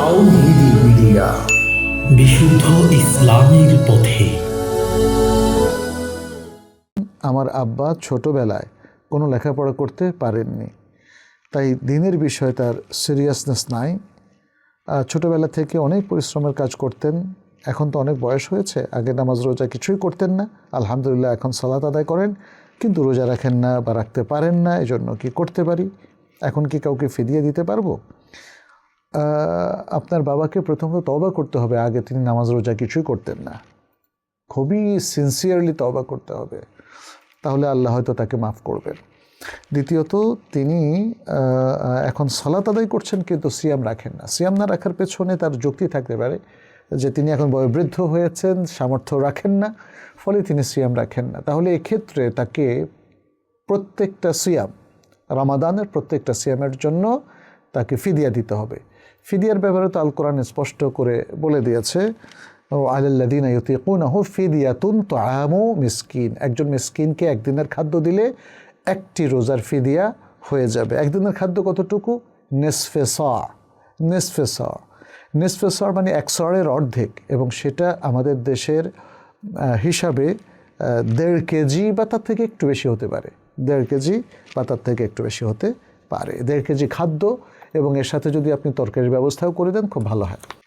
তাওহিদি media. বিশুদ্ধ ইসলামের পথে। আমার আব্বা ছোটবেলায় কোনো লেখাপড়া করতে পারেননি। তাই দিনের বিষয়ে তার সিরিয়াসনেস নাই। ছোটবেলা থেকে অনেক পরিশ্রমের কাজ করতেন। এখন তো অনেক বয়স হয়েছে, আগে নামাজ রোজা কিছুই করতেন না। আলহামদুলিল্লাহ এখন সালাত আদায় করেন, কিন্তু রোজা রাখেন না বা রাখতে পারেন না, এজন্য কি করতে পারি? এখন কি কাউকে ফিরিয়ে দিতে পারব? আপনার বাবাকে প্রথমত তওবা করতে হবে, আগে তিনি নামাজ রোজা কিছুই করতেন না। খুবই সিনসিয়ারলি তওবা করতে হবে, তাহলে আল্লাহ হয়তো তাকে মাফ করবেন। দ্বিতীয়ত, তিনি এখন সালাত আদায় করছেন কিন্তু সিয়াম রাখেন না। সিয়াম না রাখার পেছনে তার যুক্তি থাকতে পারে যে তিনি এখন বয়োবৃদ্ধ হয়েছেন, সামর্থ্য রাখেন না, ফলে তিনি সিয়াম রাখেন না। তাহলে এক্ষেত্রে তাকে প্রত্যেকটা সিয়াম, রামাদানের প্রত্যেকটা সিয়ামের জন্য তাকে ফিদিয়া দিতে হবে। ফিদিয়ার ব্যাপারে তো আল কোরআন স্পষ্ট করে বলে দিয়েছে, ও আলাল্লাদিন ইউতিকুনাহু ফিদিয়াতুন আমু মিসকিন। একজন মিসকিনকে একদিনের খাদ্য দিলে একটি রোজার ফিদিয়া হয়ে যাবে। একদিনের খাদ্য কতটুকু? নেসফে স। নেসফে স। নেসফে স মানে এক সরের অর্ধেক এবং সেটা আমাদের দেশের হিসাবে দেড় কেজি বা তার থেকে একটু বেশি হতে পারে। দেড় কেজি বা তার থেকে একটু বেশি হতে পারে। দেড় কেজি খাদ্য এবং এর সাথে যদি আপনি তরকারির ব্যবস্থাও করে দেন খুব ভালো হয়।